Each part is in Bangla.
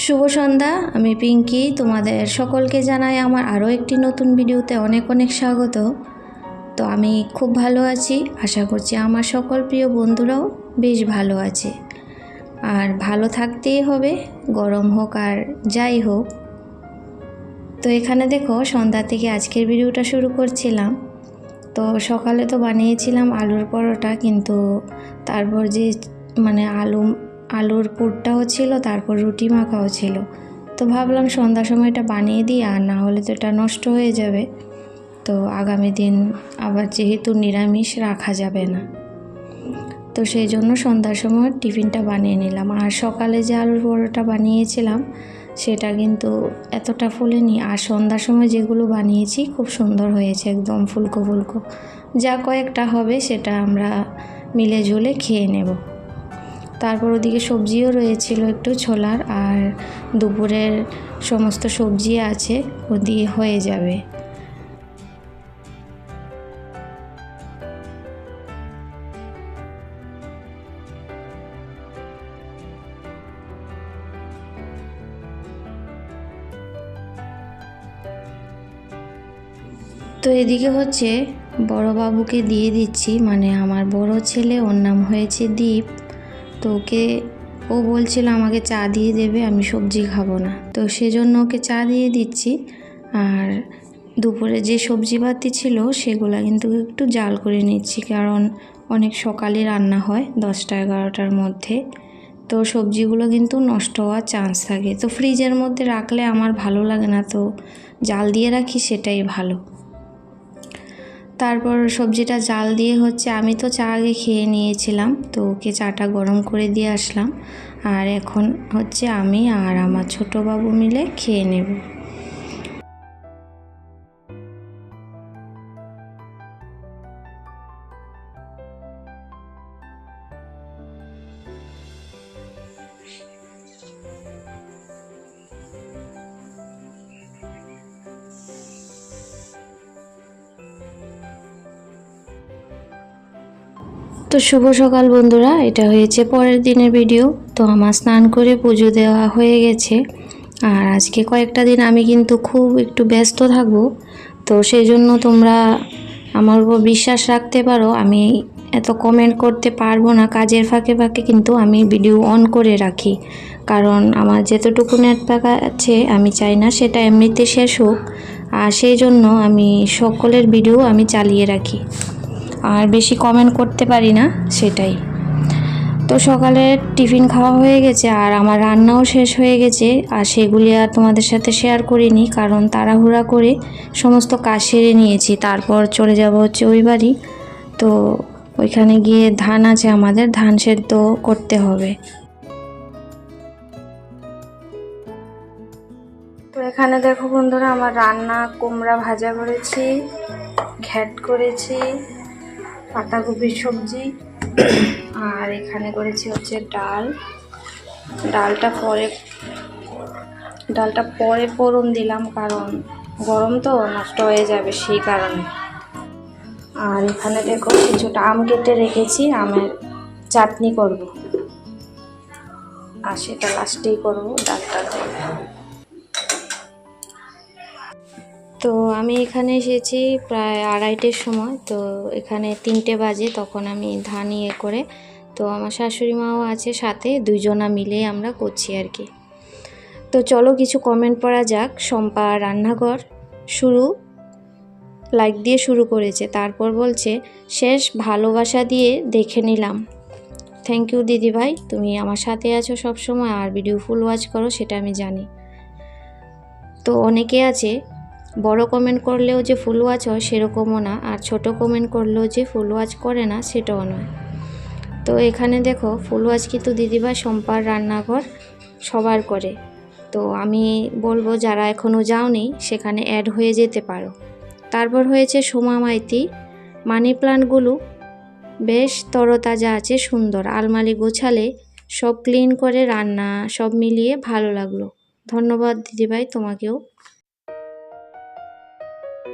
শুভ সন্ধ্যা, আমি পিঙ্কি। তোমাদের সকলকে জানাই আমার আরও একটি নতুন ভিডিওতে অনেক অনেক স্বাগত। তো আমি খুব ভালো আছি। আশা করছি আমার সকল প্রিয় বন্ধুরাও বেশ ভালো আছে। আর ভালো থাকতেই হবে, গরম হোক আর যাই হোক। তো এখানে দেখো, সন্ধ্যা থেকে আজকের ভিডিওটা শুরু করছিলাম। তো সকালে তো বানিয়েছিলাম আলুর পরোটা, কিন্তু তারপর যে মানে আলু আলুর পুরটাও ছিল, তারপর রুটি মাখাও ছিল। তো ভাবলাম সন্ধ্যার সময়টা বানিয়ে দিই, আর না হলে তো এটা নষ্ট হয়ে যাবে। তো আগামী দিন আবার যেহেতু নিরামিষ, রাখা যাবে না। তো সেই জন্য সন্ধ্যার সময় টিফিনটা বানিয়ে নিলাম। আর সকালে যে আলুর পরোটা বানিয়েছিলাম, সেটা কিন্তু এতটা ফুলেনি। আর সন্ধ্যার সময় যেগুলো বানিয়েছি, খুব সুন্দর হয়েছে একদম ফুলকো ফুলকো। যা কয়েকটা হবে, সেটা আমরা মিলে ঝুলে খেয়ে নেব। তারপর ওদিকে সবজিও রয়েছিল একটু ছোলার আর দুপুরের সমস্ত সবজি আছে ও দিয়ে হয়ে যাবে। তো এদিকে হচ্ছে বড় বাবুকে দিয়ে দিচ্ছি মানে আমার বড় ছেলে, ওর নাম হয়েছে দীপ। তো ওকে, ও বলছিল আমাকে চা দিয়ে দেবে, আমি সবজি খাব না। তো সেজন্য ওকে চা দিয়ে দিচ্ছি। আর দুপুরে যে সবজি বাতি ছিল, সেগুলো কিন্তু একটু জাল করে নিচ্ছি, কারণ অনেক সকালে রান্না হয়, দশটা এগারোটার মধ্যে। তো সবজিগুলো কিন্তু নষ্ট হওয়ার চান্স থাকে। তো ফ্রিজের মধ্যে রাখলে আমার ভালো লাগে না, তো জাল দিয়ে রাখি, সেটাই ভালো। তারপর সবজিটা জাল দিয়ে হচ্ছে আমি তো চা আগে খেয়ে নিয়েছিলাম, তো ওকে চাটা গরম করে দিয়ে আসলাম। আর এখন হচ্ছে আমি আর আমার ছোটো বাবু মিলে খেয়ে নেব। তো শুভ সকাল বন্ধুরা, এটা হয়েছে পরের দিনের ভিডিও তো আমার স্নান করে পুজো দেওয়া হয়ে গেছে। আর আজকে কয়েকটা দিন আমি কিন্তু খুব একটু ব্যস্ত থাকব। তো সেই জন্য তোমরা আমার উপর বিশ্বাস রাখতে পারো, আমি এত কমেন্ট করতে পারব না, কাজের ফাঁকে ফাঁকে কিন্তু আমি ভিডিও অন করে রাখি। কারণ আমার যেতটুকু নেট প্যাক আছে, আমি চাই না সেটা এমনিতে শেষ হোক। আর সেই জন্য আমি সকলের ভিডিও আমি চালিয়ে রাখি। আর বেশি কমেন্ট করতে পারি না, সেটাই। তো সকালে টিফিন খাওয়া হয়ে গেছে আর আমার রান্নাও শেষ হয়ে গেছে আর সেগুলি আর তোমাদের সাথে শেয়ার করিনি কারণ তাড়াহুড়া করে সমস্ত কাজ সেরে নিয়েছি। তারপর চলে যাব হচ্ছে ওই বাড়ি। তো ওইখানে গিয়ে ধান আছে আমাদের, ধান সেদ্ধ করতে হবে। তো এখানে দেখো বন্ধুরা, আমার রান্না কুমড়া ভাজা করেছি, ঘ্যাট করেছি। পাতাকপির সবজি। আর এখানে করেছি হচ্ছে ডাল। ডালটা পরে ডালটা পরে ফোড়ন দিলাম কারণ গরম তো, নষ্ট হয়ে যাবে সেই কারণে। আর এখানে দেখো কিছুটা আম কেটে রেখেছি, আমের চাটনি করব। আর সেটা লাস্টেই করব ডালটা তো আমি এখানে এসেছি প্রায় আড়াইটের সময়, তো এখানে তিনটে বাজে, তখন আমি ধান ইয়ে করে, তো আমার শাশুড়ি মাও আছে সাথে, দুইজনা মিলে আমরা করছি আর কি। তো চলো কিছু কমেন্ট পড়া যাক, শম্পা রান্নাঘর শুরু লাইক দিয়ে শুরু করেছে, তারপর বলছে, শেষ, ভালোবাসা দিয়ে দেখে নিলাম। থ্যাংক ইউ দিদি ভাই, তুমি আমার সাথে আছো সব সময় আর ভিডিও ফুল ওয়াচ করো, সেটা আমি জানি। তো অনেকে আছে বড় কমেন্ট করলেও যে ফুল ওয়াচ হয় সেরকমও না, আর ছোট কমেন্ট করলেও যে ফুল ওয়াচ করে না সেটাও নয়। তো এখানে দেখো, ফুল ওয়াচ কিন্তু দিদিভাই সম্পার রান্নাঘর সবার করে। তো আমি বলব যারা এখনও যাওনি, সেখানে অ্যাড হয়ে যেতে পারো। তারপর হয়েছে সোমা মাইতি। মানি প্লান্টগুলো বেশ তরতাজা আছে, সুন্দর। আলমারি গোছালে সব ক্লিন করে রান্না সব মিলিয়ে ভালো লাগল। ধন্যবাদ দিদিভাই, তোমাকেও তো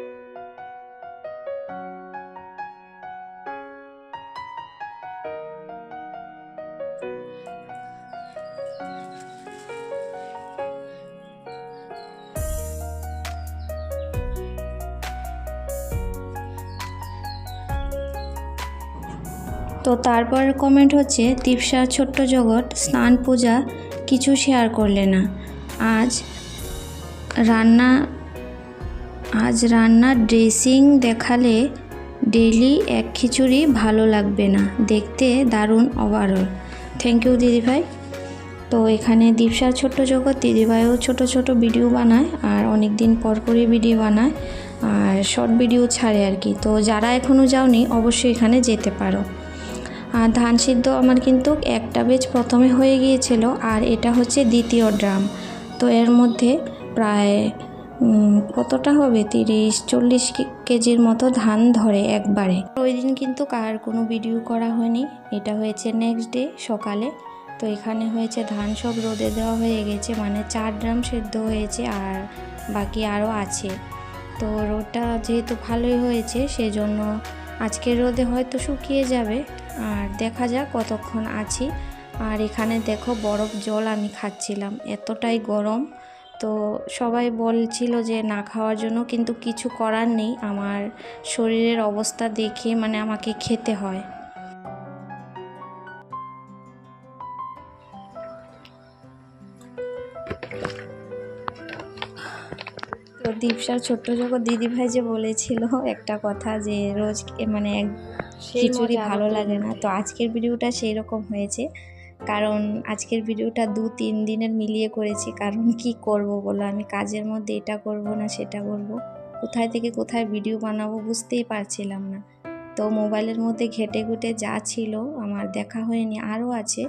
তারপর কমেন্ট হচ্ছে দীপসার ছোট্ট জগৎ, স্নান পূজা, কিছু শেয়ার করলে না। আজ রান্না আজ রান্নার ড্রেসিং দেখালে ডেইলি এক খিচুড়ি ভালো লাগবে না। দেখতে দারুণ ওভারঅল থ্যাংক ইউ দিদিভাই। তো এখানে দীপসা ছোট্ট জগৎ, দিদিভাইও ছোট ছোট ভিডিও বানায় আর অনেক দিন পর করে ভিডিও বানায় আর শর্ট ভিডিও ছাড়ে আর কি। তো যারা এখনও যাওনি, অবশ্যই এখানে যেতে পারো। আর ধান সিদ্ধ আমার কিন্তু একটা বেচ প্রথমে হয়ে গিয়েছিল আর এটা হচ্ছে দ্বিতীয় ড্রাম তো এর মধ্যে প্রায় কতটা হবে? তিরিশ, চল্লিশ কেজির মতো ধান ধরে একবারে। ওই দিন কিন্তু কার কোনো ভিডিও করা হয়নি। এটা হয়েছে নেক্সট ডে সকালে। তো এখানে হয়েছে ধান সব রোদে দেওয়া হয়ে গেছে। মানে চার ড্রাম সেদ্ধ হয়েছে আর বাকি আরও আছে। তো রোদটা যেহেতু ভালোই হয়েছে, সেজন্য আজকের রোদে হয়তো শুকিয়ে যাবে। আর দেখা যাক কতক্ষণ আছি। আর এখানে দেখো, বরফ জল আমি খাচ্ছিলাম। এতটাই গরম। তো সবাই বলছিল যে না খাওয়ার জন্য কিন্তু কিছু করার নেই। আমার শরীরের অবস্থা দেখে মানে আমাকে খেতে হয়। তো দীপসার ছোট্ট জগৎ দিদিভাই যে বলেছিল একটা কথা যে রোজ মানে খিচুড়ি ভালো লাগে না। তো আজকের ভিডিওটা সেই রকম হয়েছে। কারণ আজকের ভিডিওটা দু তিন দিনের মিলিয়ে করেছি, কারণ কি করব বলো? আমি কাজের মধ্যে এটা করব না, সেটা করব। কোথায় থেকে কোথায় ভিডিও বানাবো বুঝতেই পারছিলাম না। তো মোবাইলের মধ্যে ঘেটে ঘুটে যা ছিল, আমার দেখা হয়নি, আরও আছে।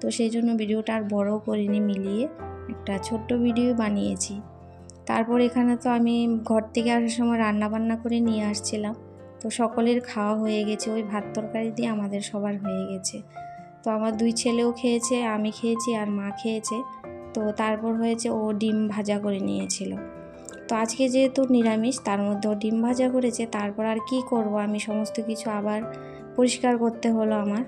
তো সেই জন্য ভিডিওটা আর বড় করিনি, মিলিয়ে একটা ছোট্ট ভিডিও বানিয়েছি। তারপর এখানে তো আমি ঘর থেকে আসার সময় রান্না বান্না করে নিয়ে আসছিলাম। তো সকলের খাওয়া হয়ে গেছে, ওই ভাত তরকারি দিয়ে আমাদের সবার হয়ে গেছে। তো আমার দুই ছেলেও খেয়েছে, আমি খেয়েছি আর মা খেয়েছে। তো তারপর হয়েছে ও ডিম ভাজা করে নিয়েছিল। তো আজকে যেহেতু নিরামিষ, তার মধ্যে ও ডিম ভাজা করেছে, তারপর আর কি করব? আমি সমস্ত কিছু আবার পরিষ্কার করতে হলো আমার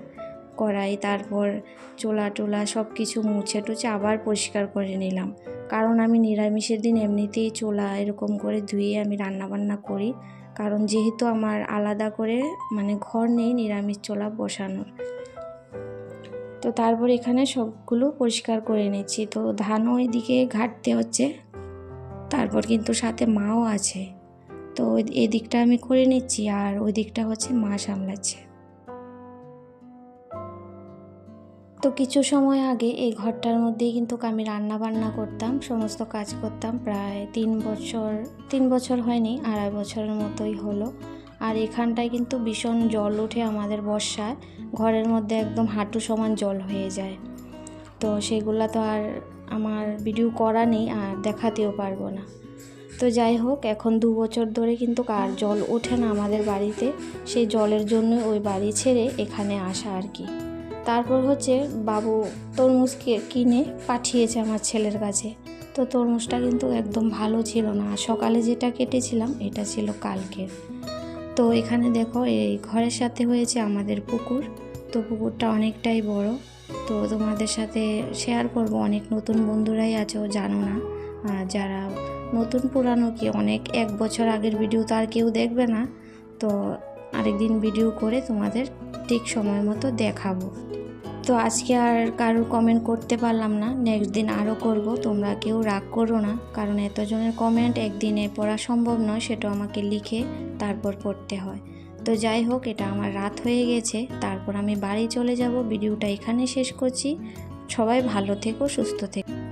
কড়াই, তারপর চোলা টোলা সব কিছু মুছে টুছে আবার পরিষ্কার করে নিলাম। কারণ আমি নিরামিষের দিন এমনিতেই চোলা এরকম করে ধুয়ে আমি রান্না বান্না করি। কারণ যেহেতু আমার আলাদা করে মানে ঘর নেই নিরামিষ চোলা বসানোর। তো তারপর এখানে সবগুলো পরিষ্কার করে নিচ্ছি। তো ধানও এদিকে ঘাটতে হচ্ছে। তারপর কিন্তু সাথে মাও আছে। তো ওই- এই দিকটা আমি করে নিচ্ছি আর ওই দিকটা হচ্ছে মা সামলাচ্ছে। তো কিছু সময় আগে এই ঘরটার মধ্যেই কিন্তু আমি রান্না বান্না করতাম, সমস্ত কাজ করতাম। প্রায় তিন বছর তিন বছর হয়নি, আড়াই বছরের মতোই হলো। আর এখানটায় কিন্তু ভীষণ জল ওঠে আমাদের বর্ষায়। ঘরের মধ্যে একদম হাঁটু সমান জল হয়ে যায়। তো সেগুলো তো আর আমার ভিডিও করা নেই, আর দেখাতেও পারব না। তো যাই হোক, এখন দু বছর ধরে কিন্তু আর জল ওঠে না আমাদের বাড়িতে। সেই জলের জন্য ওই বাড়ি ছেড়ে এখানে আসা আর কি। তারপর হচ্ছে বাবু তরমুজকে কিনে পাঠিয়েছে আমার ছেলের কাছে। তো তরমুজটা কিন্তু একদম ভালো ছিল না। সকালে যেটা কেটেছিলাম, এটা ছিল কালকের। তো এখানে দেখো, এই ঘরের সাথে হয়েছে আমাদের পুকুর। তো পুকুরটা অনেকটাই বড়। তো তোমাদের সাথে শেয়ার করব, অনেক নতুন বন্ধুরাই আছো জানো না। যারা নতুন, পুরানো কি অনেক এক বছর আগের ভিডিও তো আর কেউ দেখবে না। তো আরেকদিন ভিডিও করে তোমাদের ঠিক সময় মতো দেখাবো। তো আজকে আর কারও কমেন্ট করতে পারলাম না। নেক্সট দিন আরও করব। তোমরা কেউ রাগ করো না। কারণ এতজনের কমেন্ট একদিনে পড়া সম্ভব নয় সেটা আমাকে লিখে তারপর পড়তে হয়। তো যাই হোক, এটা আমার রাত হয়ে গেছে। তারপর আমি বাড়ি চলে যাব। ভিডিওটা এখানে শেষ করছি। সবাই ভালো থেকো, সুস্থ থেকো।